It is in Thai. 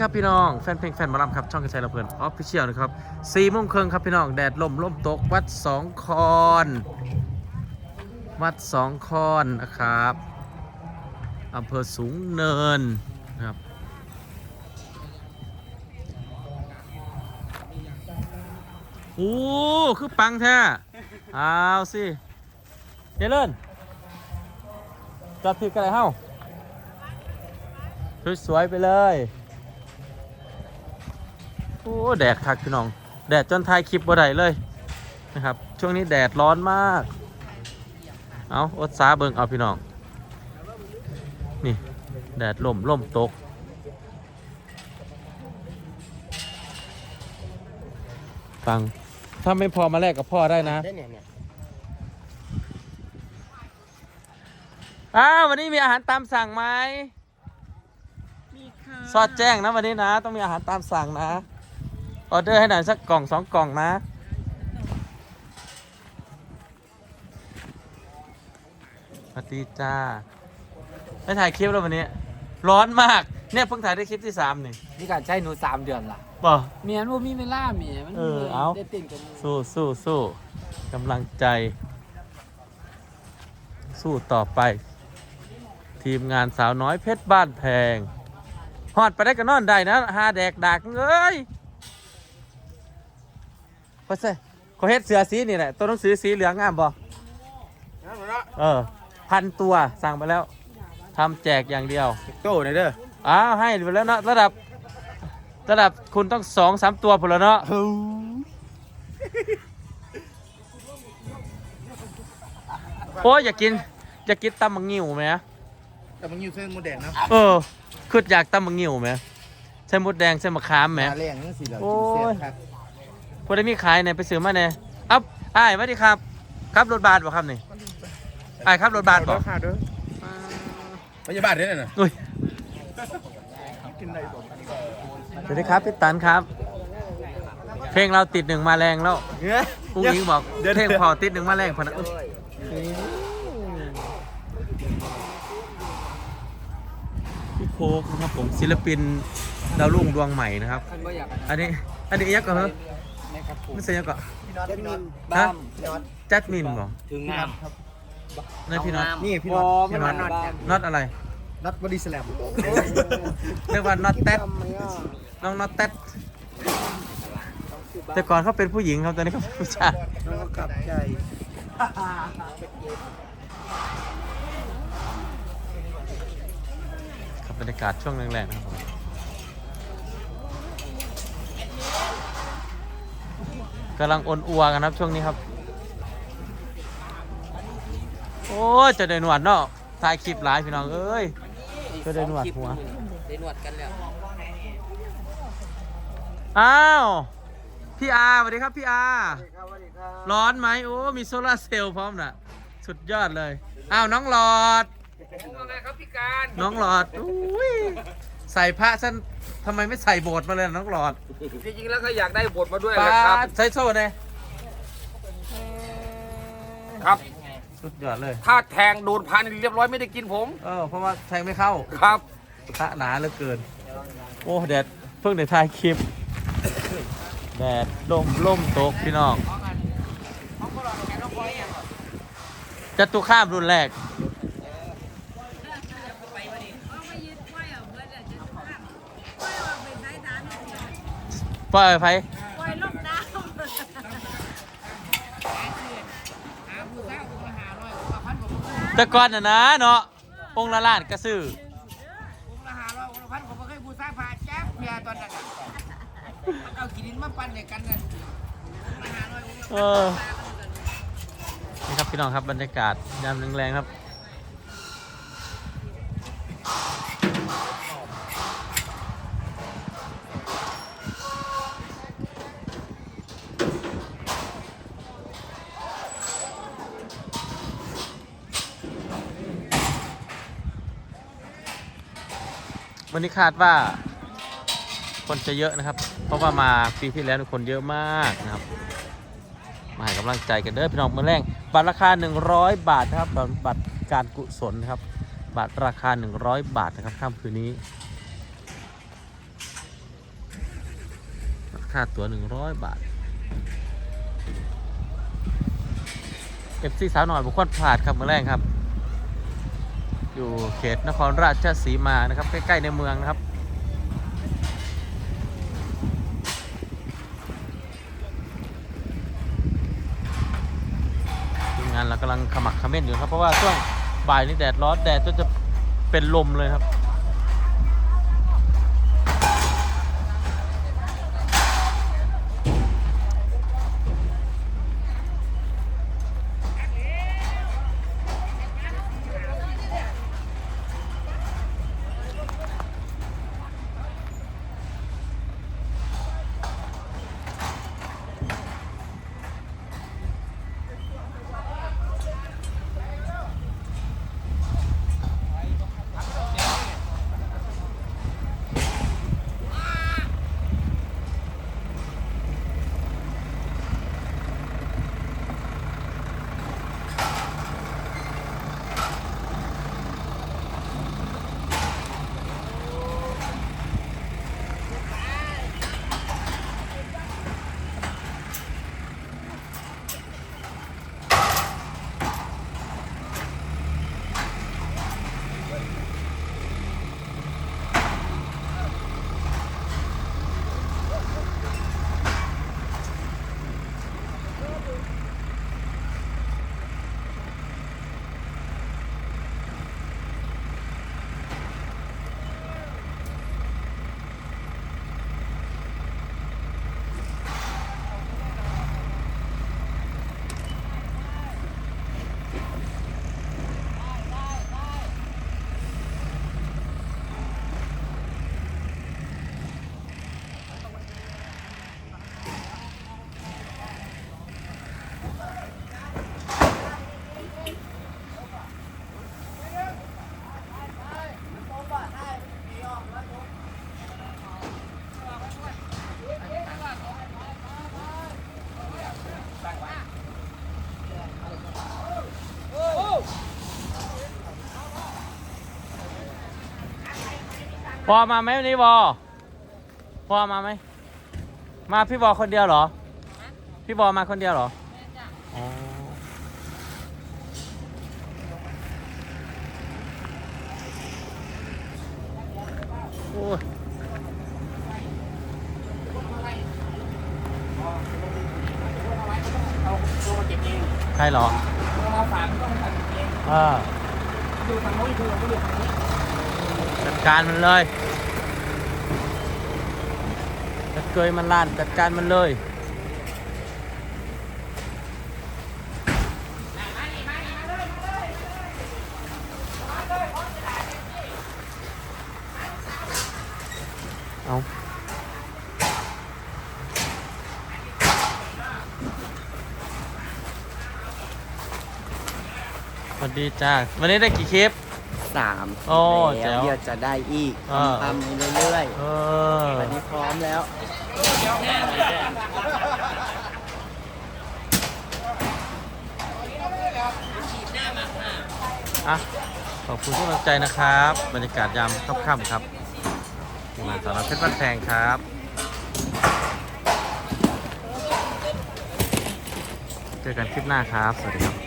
ครับพี่น้องแฟนเพลงแฟนมอลำครับช่องกระชายระเพลินออฟฟิเชียลนะครับสี่โมงครึ่งครับพี่น้องแดดลมลมตกวัดสองคอนวัดสองคอนนะครับอำเภอสูงเนินนะครับโอ้คือปังแท้เอาสิเจริญจับผิดกันเลยเฮ้าสวยๆไปเลย โอ้แดดคักพี่น้อง แดดจนถ่ายคลิปบ่ได้เลยนะครับ ช่วงนี้แดดร้อนมาก เอาอดสาเบิงเอาพี่น้อง นี่ แดดล่มล่มตก ฟัง ถ้าไม่พอมาแลกกับพ่อได้นะได้เนี่ยเนี่ยอ้าววันนี้มีอาหารตามสั่งไหมมีค่ะ สอดแจ้งนะวันนี้นะ ต้องมีอาหารตามสั่งนะ ออเดอร์ให้หน่อยสักกล่องสองกล่องนะ สวัสดีจ้าไม่ถ่ายคลิปแล้ววันนี้ ร้อนมาก เนี่ยเพิ่งถ่ายได้คลิปที่สามนี่นี่การใช้หนูสามเดือนละบ่เมียนว่ามีเวลาเมียมันเออเอา ได้ติ่งกันสู้สู้สู้กำลังใจ สู้ต่อไป ทีมงานสาวน้อยเพชรบ้านแพงหอดไปได้ก็นอนได้นะหาแดกดักเอ้ย พอเซ่เขาเฮ็ดเสือสีนี่แหละตัวหนังสือสีเหลืองงามบ่เออ พันตัวสั่งไปแล้วทำแจกอย่างเดียวโต้หน่อยเด้ออ้าวให้ไปแล้วเนาะระดับ ระดับคุณต้องสองสามตัวพอแล้วเนาะโอ้ยอยากกิน อยากกินตำมังงิวไหมแต่มันอยู่เส้นโมเดลนะเออคืออยากตำมังงิวไหมใส่มดแดงใส่มะขามไหมมาแรงนั่นสิเหรอโอ้ย กินเสียบครับ พอได้มีขายเนี่ยไปซื้อมาเนี่ยอัพอ้ายสวัสดีครับครับรถบัสบ่ครับนี่อ้ายครับรถบัสบ่ค่ะเด้อพยาบาลด้วยน่ะอุ้ยสวัสดีครับพี่ตันครับ เพลงเราติดหนึ่งมาแรงแล้วเนื้ออุ้งอิงบอกเพลงพอติดหนึ่งมาแรงพอนะอุ๊ยพี่โคกนะครับผมศิลปินดาวรุ่งดวงใหม่นะครับคันบ่อยากอันนี้ อันนี้ยักษ์ก่อนเหรอ แม่ครับผมไม่ใช่ยักษ์ก่อนเจ็ดมินฮะบ้ามจัดมินบ่ถึงงามนั่นพี่น็อตนี่พี่บน็ออตมันน็อตน็อตน็อตอะไรน็อตบอดี้สแลมเรียกว่าน็อตแต๊ดน้องน็อตแต๊ดแต่ก่อนเขาเป็นผู้หญิงครับตอนนี้เขาเป็นผู้ชายแล้วก็กลับใจครับบรรยากาศช่วงแรกๆนะครับผม กำลังอ่อนอัวกันครับช่วงนี้ครับ โอ้ยจะได้หนวดเนาะถ่ายคลิปหลายพี่น้องเอ้ยก็ได้หนวดหัวได้หนวดกันแล้วอ้าวพี่อาสวัสดีครับพี่อาร้อนไหมโอ้มีโซลาร์เซลล์พร้อมน่ะสุดยอดเลยอ้าวน้องหลอดว่าไงครับพี่การน้องหลอดอุ้ยใส่พระฉัน ทำไมไม่ใส่โบสถ์มาเลยน้องหลอดจริงๆแล้วก็อยากได้บทมาด้วยปแหละคารับดใส่โซ่เลยครับ สุดยอดเลยถ้าแทงโดนพันเรียบร้อยไม่ได้กินผม เออเพราะว่าแทงไม่เข้าครับ พระหนาเหลือเกิน โอ้แดดเพิ่งได้ถ่ายคลิป แดดลมลมตกพี่น้องจะตุข้ามรุ่นแรก ปล่อยไปปล่อยลงน้แต่ก่อนน่ะนะเนาะองค์ละล้านกระซื้อละหาร้อยละพันผมก็เคยบูชาพระแจ๊บเมียตอนนั้นน่ะเอากินดินมาปั้นในกันกันละหาร้อยเออนี่ครับพี่น้องครับบรรยากาศยามแรงๆครับ วันนี้คาดว่า คนจะเยอะนะครับ เพราะว่ามาปีที่แล้วคนเยอะมากนะครับ มาให้กำลังใจกันเด้อพี่น้องมือแรงบัตรราคา 100 บาทนะครับบัตรการกุศลนะครับ บัตรราคา 100 บาทนะครับค่ำคืนนี้ค่าตั๋ว100 บาทเอฟซีสาวหน่อยบุคคลผาดครับเมื่อแรกครับ อยู่เขตนครราชสีมานะครับ ใกล้ ๆ ในเมืองนะครับ ทีมงานเรากำลังขมักขม้นอยู่ครับ เพราะว่าช่วงบ่ายนี้แดดร้อนแดดจนจะเป็นลมเลยครับ พอมาไหมวันนี้วอพอมาไหม มาพี่วอคนเดียวเหรอ พี่วอมาคนเดียวเหรออ๋อโอ้ยใครเหรอเอาฝากต้องทำเองอ่า ดูทางโน้นดูทางนี้ จัดการมันเลยจัดเกยมันล้านจัดการมันเลยเอาสวัสดีจ้าวันนี้ได้กี่คลิป สามโอ้แล้วแจ๋วเดี๋ยวจะได้อีกอ่า ทำไปเรื่อยเอๆอวันนี้พร้อมแล้ว อะขอบคุณทุกกำลังใจนะครับ บรรยากาศยามค่ำๆครับทีมงานสารบเพชรบ้านแพงครับเจอกันคลิปหน้าครับ สวัสดีครับ